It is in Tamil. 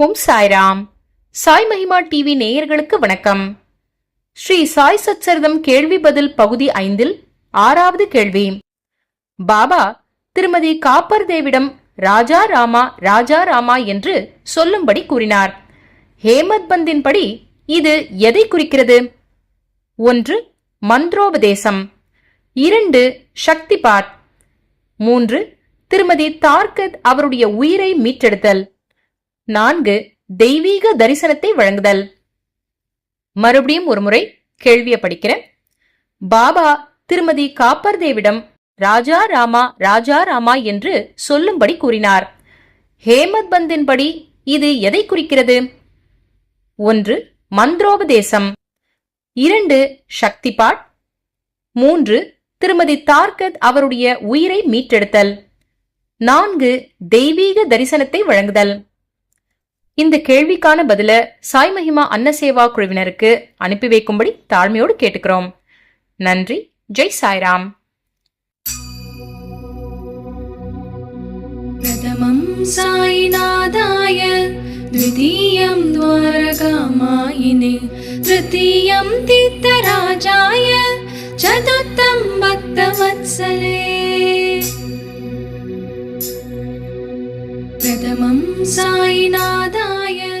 ஓம் சாய்ராம். சாய் மகிமா டிவி நேயர்களுக்கு வணக்கம். ஸ்ரீ சாய் சச்சரிதம் கேள்வி பதில் பகுதி ஐந்தில் ஆறாவது கேள்வி. பாபா திருமதி காப்பர் தேவிடம் ராஜா ராமா ராஜா ராமா என்று சொல்லும்படி கூறினார். ஹேமத் பந்தின் படி இது எதை குறிக்கிறது? ஒன்று மந்த்ரோபதேசம். இரண்டு சக்திபாத். மூன்று திருமதி தார்கத் அவருடைய உயிரை மீட்டெடுத்தல். நான்கு தெய்வீக தரிசனத்தை வழங்குதல். மறுபடியும் ஒருமுறை கேள்விய படிக்கிறேன். பாபா திருமதி காப்பர் தேவிடம் ராஜா ராமா ராஜா ராமா என்று சொல்லும்படி கூறினார். ஹேமத் பந்தின்படி இது எதை குறிக்கிறது? ஒன்று மந்த்ரோபதேசம். இரண்டு சக்திபாட். மூன்று திருமதி தார்கத் அவருடைய உயிரை மீட்டெடுத்தல். நான்கு தெய்வீக தரிசனத்தை வழங்குதல். இந்த கேள்விக்கான பதில சாய் மகிமா அன்னசேவா குழுவினருக்கு அனுப்பி வைக்கும்படி தாழ்மையோடு கேட்டுக்கிறோம் நன்றி ஜெய் சாய்ராம் प्रथमं साईनाथाय द्वितीयं द्वारकामायिने तृतीयं तीर्थराजाय चतुर्थं भक्तवत्सले प्रथमं playing